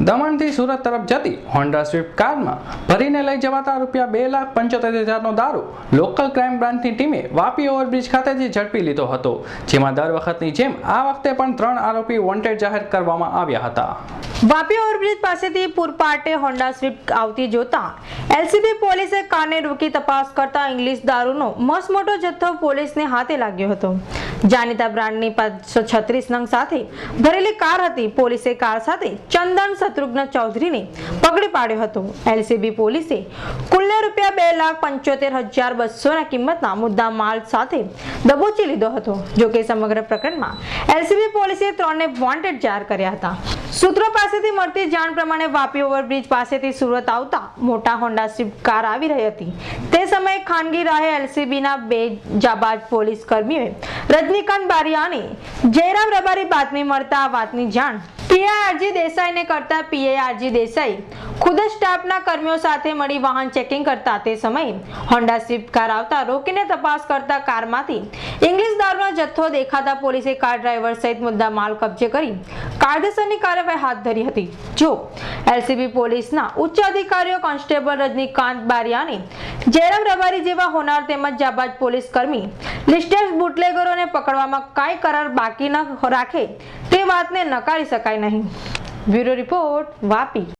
દમણથી સુરત તરફ જતી Honda Swift કારમાં ભરીને લઈ જવાતા રૂપિયા બે લાખ પંચોતેર હજારનો દારૂ લોકલ ક્રાઇમ બ્રાન્ચની ટીમે વાપી ઓવરબ્રિજ ખાતેથી ઝડપી લીધો હતો, જેમાં દર વખતની જેમ આ વખતે પણ ત્રણ આરોપી વોન્ટેડ જાહેર કરવામાં આવ્યા હતા. વાપી ઓવરબ્રિજ પાસેથી પૂરપાટે હોન્ડા સ્વિફ્ટ આવતી જોતા એલસીબી પોલીસે કારને રોકી તપાસ કરતા ઇંગ્લિશ દારૂનો મસમોટો જથ્થો પોલીસને હાથે લાગ્યો હતો. જાણીતા બ્રાન્ડની પાંચસો છત્રીસ નંગ સાથે ભરેલી કાર હતી. પોલીસે કાર સાથે ચંદન શત્રુઘ્ન ચૌધરીને પકડી પાડ્યો હતો. એલસીબી પોલીસે કુલ્લે રૂપિયા બે લાખ પંચોતેર હજાર બસોના કિંમતના મુદ્દા માલ સાથે દબોચી લીધો હતો. જોકે સમગ્ર પ્રકરણમાં એલસીબી પોલીસે ત્રણને વોન્ટેડ જાહેર કર્યા હતા. સૂત્રો પાસેથી મળતી જાણ પ્રમાણે વાપી ઓવરબ્રિજ પાસેથી સુરત આવતા મોટા હોન્ડા સ્વિફ્ટ કાર આવી રહી હતી. તે સમયે ખાનગી રાહે એલસીબીના બે જાબાજ પોલીસ કર્મીઓએ રજનીકાંત બારિયાની જયરામ રબારી બાતમી મળતા આ વાતની જાણ પીઆઈઆરજી દેસાઈને કરતા પીઆઈઆરજી દેસાઈ ખુદ જ સ્ટાફના કર્મીઓ સાથે મળી વાહન ચેકિંગ કરતા તે સમયે હોન્ડા સ્વિફ્ટ કાર આવતા રોકીને તપાસ કરતા કારમાંથી ઇંગ્લિશ દારૂનો જથ્થો દેખાતા પોલીસે કાર ડ્રાઈવર સહિત મુદ્દા માલ કબજે કરી કાયદેસરની કાર્યવાહી હાથ ધરી હતી. જો એલસીબી પોલીસના ઉચ્ચ અધિકારીઓ કોન્સ્ટેબલ રજનીકાંત બારિયાને જયરામ રબારી જેવા હોનાર તેમજ જાબાજ પોલીસ કર્મી લિસ્ટેડ બુટલેગરોને પકડવામાં કાંઈ કરાર બાકી ન રાખે તે વાતને નકારી શકાય નહીં. Bureau report Vapi.